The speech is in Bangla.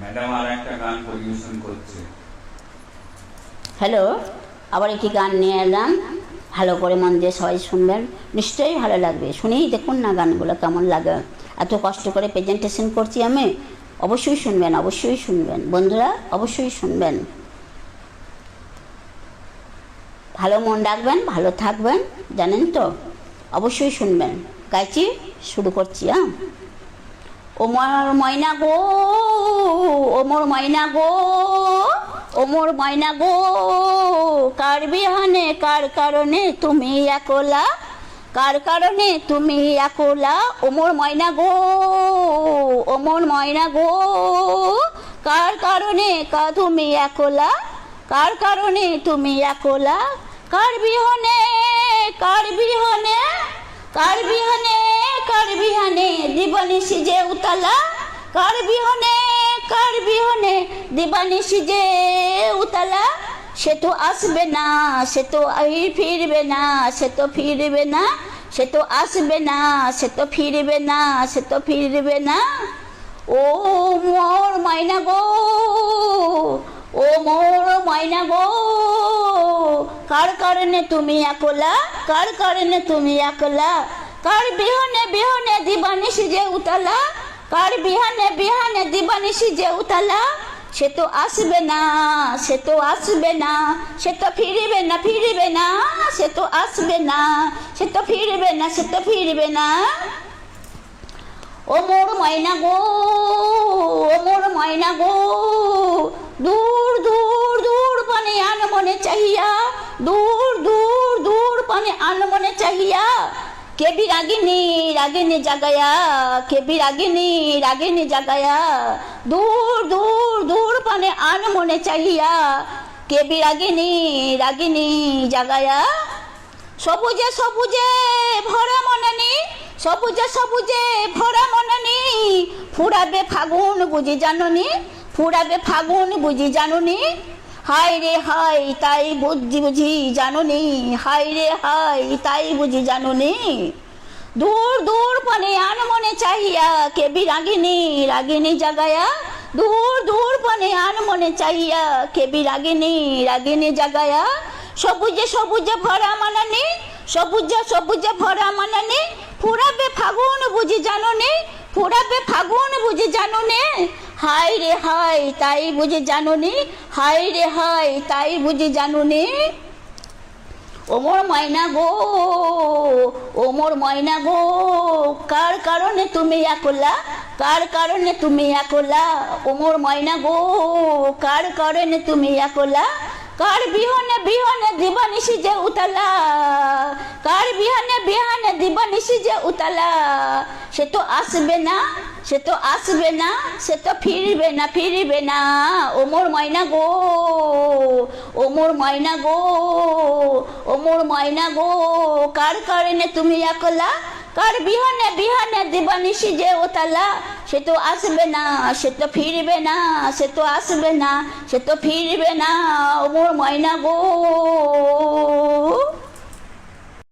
ম্যাডাম আর একটা গান পরিবেশন করছে। হ্যালো, আবার একটি গান নিয়ে এলাম। ভালো করে মন দিয়ে সবাই শুনবেন। নিশ্চয়ই ভালো লাগবে। শুনেই দেখুন না গানগুলো কেমন লাগে। এত কষ্ট করে প্রেজেন্টেশন করছি আমি। অবশ্যই শুনবেন অবশ্যই শুনবেন। বন্ধুরা, অবশ্যই শুনবেন। ভালো মন রাখবেন, ভালো থাকবেন। জানেন তো? অবশ্যই শুনবেন। গাইছি, শুরু করছি হ্যাঁ? ওমর ময়না গো, ওমর ময়না গো, ওমর ময়না গো, কার বিহানে, কার কারণে তুমি একলা, কার কারণে তুমি একলা, ওমর ময়না গো, ওমর ময়না গো, কার কারণে কা তুমি একলা, কার কারণে তুমি একলা, কার বিহনে কার বিহনে কার বিহনে দিবানিশি যে উতালা, কার বিহনে কার বিহনে দিবানিশি যে উতালা? সে তো আসবে না, সে তো ফিরবে না, সে তো ফিরবে না, সে তো আসবে না, সে তো ফিরবে না, সে তো ফিরবে না। ও মোর মাইনা গো, ও মোর মাইনা গো, কার কারণে তুমি একলা, কার কারণে তুমি একলা? কার বিহনে বিহনে দিবানিশি যে উতালা? কার বিহানে বিহানে দিবানিশি যে উতালা? সে তো আসবে না, সে তো আসবে না, সে তো ফিরবে না ফিরবে না, সে তো আসবে না, সে তো ফিরবে না, সে তো ফিরবে না। ও মোর ময়না গো, ও মোর ময়না গো, দূর দূর দূর পানে আন মনে চাহিয়া দূর দূর দূর পানে আন মনে চাহিয়া কে বি রাগিনী রাগিনী জাগায়া? কে বি রাগিনী রাগিনী জাগায়া? দূর দূর দূর পানে আন মনে চাহিয়া। কে বি রাগিনী রাগিনী জাগায়া? সবুজে সবুজে ভরা মননি, সবুজে সবুজে ভরা মননি। ফুরাবে ফাগুন বুঝি জাননি, ফুরাবে ফাগুন বুঝি জানুনি। হায় রে হায়, তাই বুঝি বুঝি জানুনি হায় রে হায়, তাই বুঝি জানুনি দূর দূর পানে আন মনে চাহিয়া, কে বি রাগিনী রাগিনী জাগায়া। দূর দূর পানে আন মনে চাহিয়া, কে বি রাগিনী রাগিনী জাগায়া। সবুজে সবুজে ভরা মানানি, সবুজে সবুজে ভরা মানানি। ফুরাবে ফাগুন বুঝি জানুনি ফুরাবে ফাগুন বুঝি জানুনে হায় রে হাই তাই বুঝি জানুনি? হাই রে হাই তাই বুঝি জানুনি? ওমর ময়না গো ওমর ময়না গো, কার কারণে তুমি একলা? কার কারণে তুমি একলা? ওমর ময়না গো, কার কারণে তুমি একলা? কার বিহনে বিহনে দিবানিশি যে উতালা? কার বিহনে বিহনে দিবানিশি যে উতালা? সে তো আসবে না, সে তো আসবে না, সে তো ফিরবে না ফিরবে না। ওমর ময়না গো, ওমর ময়না গো, ওমর ময়না গো, কার কারণে তুমি একলা কার বিহনে বিহনে দিবানিশি যে ওতালা? সে তো আসবে না, সে তো ফিরবে না, সে তো আসবে না, সে তো ফিরবে না ওমর ময়না গো।